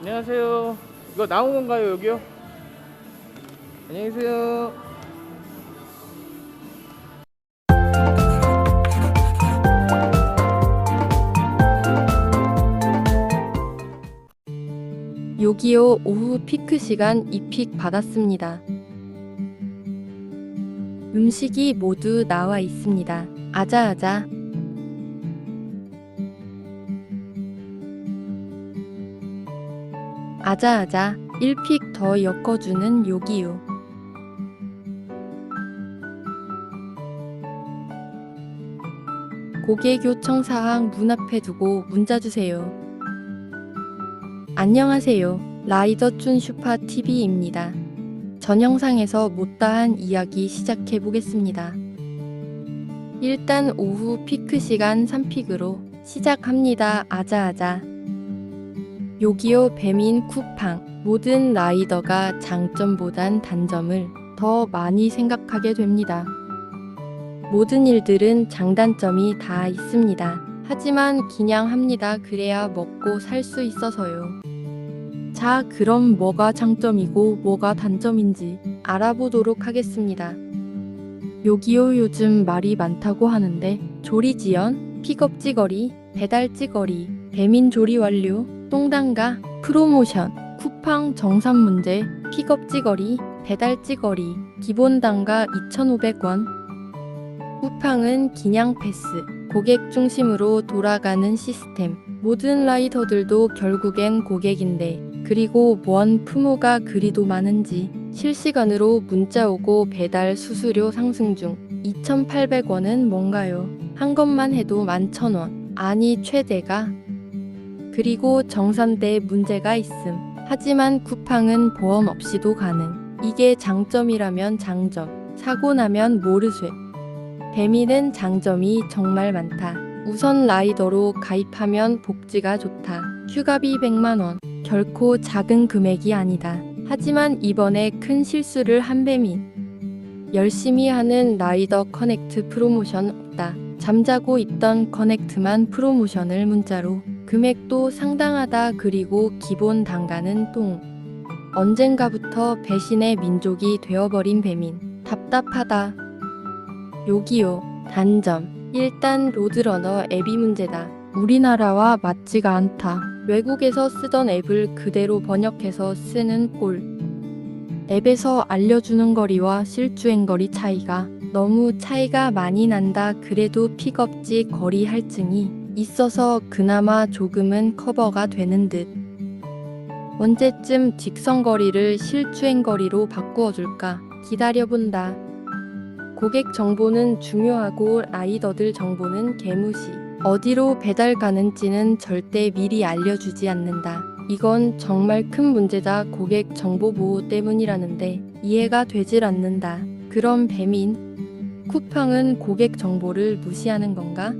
안녕하세요. 이거 나온 건가요, 여기요? 안녕히 계세요. 요기요 오후 피크 시간 이픽 받았습니다. 음식이 모두 나와 있습니다. 아자아자. 아자아자 1픽 더 엮어주는 요기요. 고객 요청 사항 문 앞에 두고 문자 주세요. 안녕하세요. 라이더 쭌 슈파 TV입니다. 전 영상에서 못다한 이야기 시작해 보겠습니다. 일단 오후 피크 시간 3픽으로 시작합니다. 아자아자. 요기요 배민 쿠팡. 모든 라이더가 장점보단 단점을 더 많이 생각하게 됩니다. 모든 일들은 장단점이 다 있습니다. 하지만 그냥 합니다. 그래야 먹고 살 수 있어서요. 자, 그럼 뭐가 장점이고 뭐가 단점인지 알아보도록 하겠습니다. 요기요 요즘 말이 많다고 하는데 조리지연, 픽업 찌거리, 배달 찌거리, 배민 조리 완료, 똥단가, 프로모션, 쿠팡 정산 문제, 픽업 찌거리, 배달 찌거리, 기본 단가 2,500원. 쿠팡은 기냥 패스, 고객 중심으로 돌아가는 시스템. 모든 라이더들도 결국엔 고객인데 그리고 뭔 품우가 그리도 많은지 실시간으로 문자 오고 배달 수수료 상승 중 2,800원은 뭔가요? 한 것만 해도 11,000원. 아니 최대가 그리고 정산대 문제가 있음. 하지만 쿠팡은 보험 없이도 가능. 이게 장점이라면 장점. 사고 나면 모르쇠. 배미는 장점이 정말 많다. 우선 라이더로 가입하면 복지가 좋다. 휴가비 100만원. 결코 작은 금액이 아니다. 하지만 이번에 큰 실수를 한 배민. 열심히 하는 라이더 커넥트 프로모션 없다. 잠자고 있던 커넥트만 프로모션을 문자로. 금액도 상당하다. 그리고 기본 단가는 똥. 언젠가부터 배신의 민족이 되어버린 배민. 답답하다. 요기요. 단점. 일단 로드러너 앱이 문제다. 우리나라와 맞지가 않다. 외국에서 쓰던 앱을 그대로 번역해서 쓰는 꼴. 앱에서 알려주는 거리와 실주행 거리 차이가 너무 차이가 많이 난다. 그래도 픽업지 거리 할증이 있어서 그나마 조금은 커버가 되는 듯. 언제쯤 직선 거리를 실주행 거리로 바꾸어 줄까 기다려본다. 고객 정보는 중요하고 라이더들 정보는 개무시. 어디로 배달 가는지는 절대 미리 알려주지 않는다. 이건 정말 큰 문제다. 고객 정보 보호 때문이라는데 이해가 되질 않는다. 그럼 배민, 쿠팡은 고객 정보를 무시하는 건가?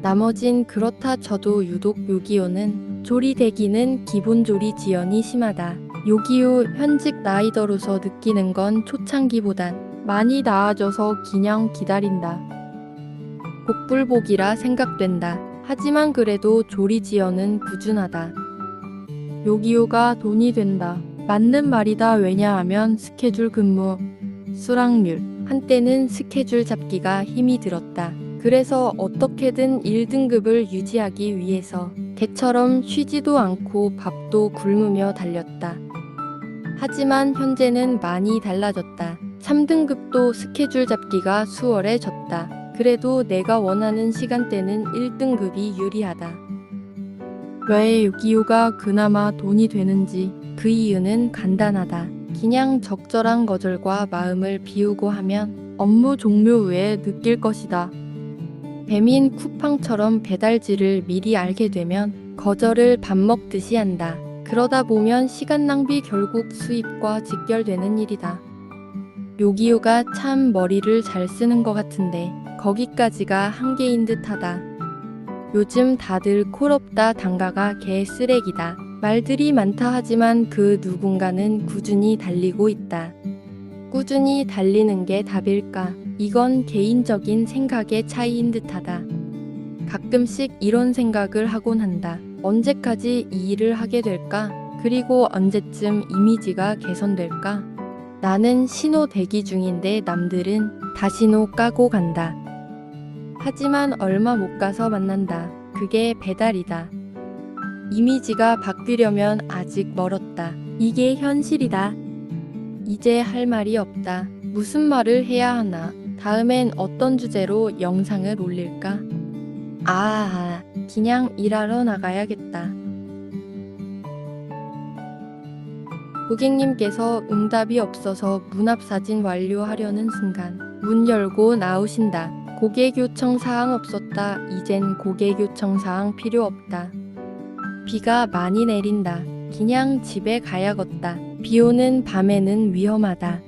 나머진 그렇다 쳐도 유독 요기요는 조리 대기는 기본 조리 지연이 심하다. 요기요 현직 라이더로서 느끼는 건 초창기보단 많이 나아져서 그냥 기다린다. 복불복이라 생각된다. 하지만 그래도 조리 지연은 꾸준하다. 요기요가 돈이 된다. 맞는 말이다. 왜냐하면 스케줄 근무, 수락률, 한때는 스케줄 잡기가 힘이 들었다. 그래서 어떻게든 1등급을 유지하기 위해서 개처럼 쉬지도 않고 밥도 굶으며 달렸다. 하지만 현재는 많이 달라졌다. 3등급도 스케줄 잡기가 수월해졌다. 그래도 내가 원하는 시간대는 1등급이 유리하다. 왜 요기요가 그나마 돈이 되는지 그 이유는 간단하다. 그냥 적절한 거절과 마음을 비우고 하면 업무 종료 후에 느낄 것이다. 배민 쿠팡처럼 배달지를 미리 알게 되면 거절을 밥 먹듯이 한다. 그러다 보면 시간 낭비 결국 수입과 직결되는 일이다. 요기요가 참 머리를 잘 쓰는 것 같은데 거기까지가 한계인 듯하다. 요즘 다들 콜없다 단가가 개 쓰레기다. 말들이 많다 하지만 그 누군가는 꾸준히 달리고 있다. 꾸준히 달리는 게 답일까? 이건 개인적인 생각의 차이인 듯하다. 가끔씩 이런 생각을 하곤 한다. 언제까지 이 일을 하게 될까? 그리고 언제쯤 이미지가 개선될까? 나는 신호 대기 중인데 남들은 다 신호 까고 간다. 하지만 얼마 못 가서 만난다. 그게 배달이다. 이미지가 바뀌려면 아직 멀었다. 이게 현실이다. 이제 할 말이 없다. 무슨 말을 해야 하나? 다음엔 어떤 주제로 영상을 올릴까? 아, 그냥 일하러 나가야겠다. 고객님께서 응답이 없어서 문 앞 사진 완료하려는 순간 문 열고 나오신다. 고객 요청 사항 없었다. 이젠 고객 요청 사항 필요 없다. 비가 많이 내린다. 그냥 집에 가야겠다. 비 오는 밤에는 위험하다.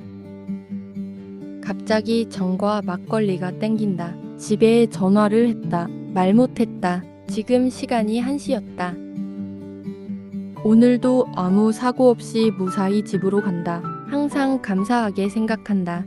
갑자기 정과 막걸리가 땡긴다. 집에 전화를 했다. 말 못했다. 지금 시간이 1시였다. 오늘도 아무 사고 없이 무사히 집으로 간다. 항상 감사하게 생각한다.